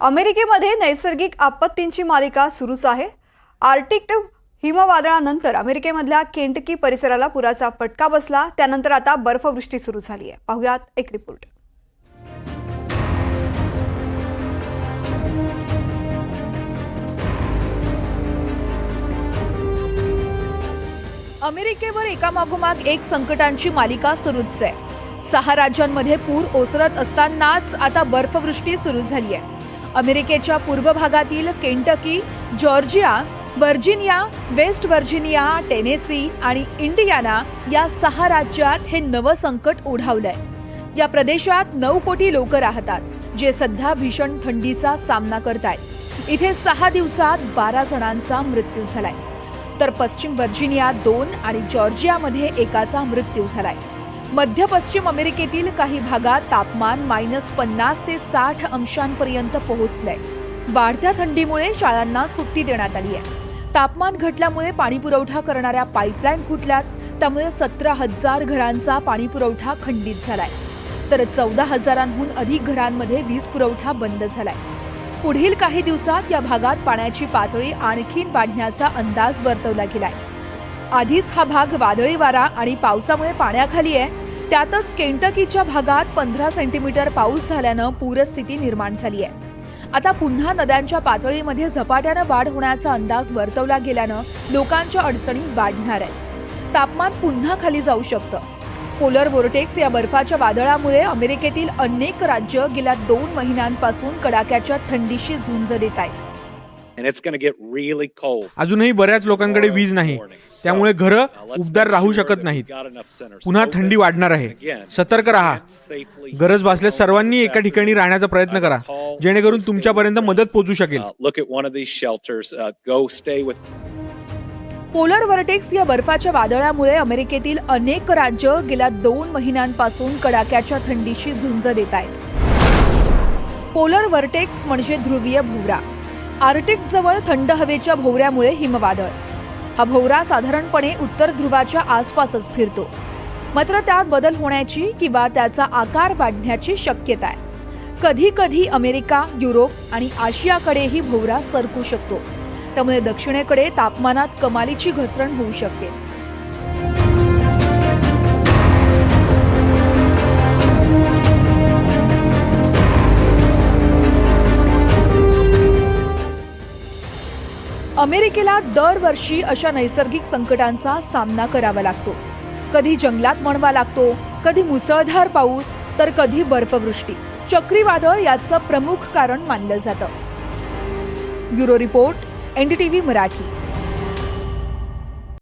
अमेरिकेमध्ये नैसर्गिक आपत्तींची मालिका सुरूच आहे. आर्टिक हिमवादळानंतर अमेरिकेमधल्या केंटकी परिसराला पुराचा फटका बसला. त्यानंतर आता बर्फवृष्टी सुरू झाली आहे. पाहुयात एक रिपोर्ट. अमेरिकेवर एकामागोमाग एक संकटांची मालिका सुरूच आहे. सहा राज्यांमध्ये पूर ओसरत असतानाच आता बर्फवृष्टी सुरू झाली आहे. अमेरिकेच्या पूर्व भागातील Kentucky Georgia Virginia West Virginia Tennessee आणि इंडियाना या सहा राज्यात हे नवं संकट ओढावलंय. या प्रदेशात नऊ कोटी लोक राहतात जे सध्या भीषण थंडीचा सामना करतायत. इथे सहा दिवसात बारा जणांचा मृत्यू झालाय. तर पश्चिम व्हर्जिनिया दोन आणि जॉर्जियामध्ये एकाचा मृत्यू झालाय. मध्य पश्चिम अमेरिकेतील काही भागात तापमान मायनस पन्नास ते साठ अंशांपर्यंत पोहोचलंय. वाढत्या थंडीमुळे शाळांना सुट्टी देण्यात आली आहे. तापमान घटल्यामुळे पाणीपुरवठा करणाऱ्या पाईपलाईन फुटल्यात त्यामुळे सतरा हजार घरांचा पाणीपुरवठा खंडित झालाय. तर चौदा हजारांहून अधिक घरांमध्ये वीज पुरवठा बंद झालाय. पुढील काही दिवसात या भागात पाण्याची पातळी आणखीन वाढण्याचा अंदाज वर्तवला गेलाय. आधीच हा भाग वादळी वारा आणि पावसामुळे पाण्याखाली आहे. त्यातच केंटकीच्या भागात पंधरा सेंटीमीटर पाऊस झाल्यानं पूरस्थिती निर्माण झाली आहे. आता पुन्हा नद्यांच्या पातळीमध्ये झपाट्यानं वाढ होण्याचा अंदाज वर्तवला गेल्यानं लोकांच्या अडचणी वाढणार आहेत. तापमान पुन्हा खाली जाऊ शकतं. पोलर वोर्टेक्स या बर्फाच्या वादळामुळे अमेरिकेतील अनेक राज्य गेल्या दोन महिन्यांपासून कडाक्याच्या थंडीशी झुंज देत आहेत. अजूनही बऱ्याच लोकांकडे वीज नाही. त्यामुळे घरं उबदार राहू शकत नाहीत. पुन्हा थंडी वाढणार आहे. सतर्क राहा. गरज भासल्यास सर्वांनी एका ठिकाणी राहण्याचा प्रयत्न करा. जेणेकरून तुमच्यापर्यंत मदत पोहोचू शकेल. Uh, shelters. Uh, polar vortex या बर्फाच्या वादळामुळे अमेरिकेतील अनेक राज्य गेल्या दोन महिन्यांपासून कडाक्याच्या थंडीशी झुंज देत आहेत. पोलर वर्टेक्स म्हणजे ध्रुवीय भोवरा. आर्टिकजवळ थंड हवेच्या भोवऱ्यामुळे हिमवादळ. हा भोवरा साधारणपणे उत्तर ध्रुवाच्या आसपासच फिरतो. मात्र त्यात बदल होण्याची किंवा त्याचा आकार वाढण्याची शक्यता आहे कधी कधी अमेरिका युरोप आणि आशियाकडेही भोवरा सरकू शकतो. त्यामुळे दक्षिणेकडे तापमानात कमालीची घसरण होऊ शकते. अमेरिकेला दरवर्षी अशा नैसर्गिक संकटांचा सामना करावा लागतो. कधी जंगलात म्हणवा लागतो कधी मुसळधार पाऊस तर कधी बर्फवृष्टी. चक्रीवादळ याचं प्रमुख कारण मानलं जातं. Bureau report NDTV Marathi.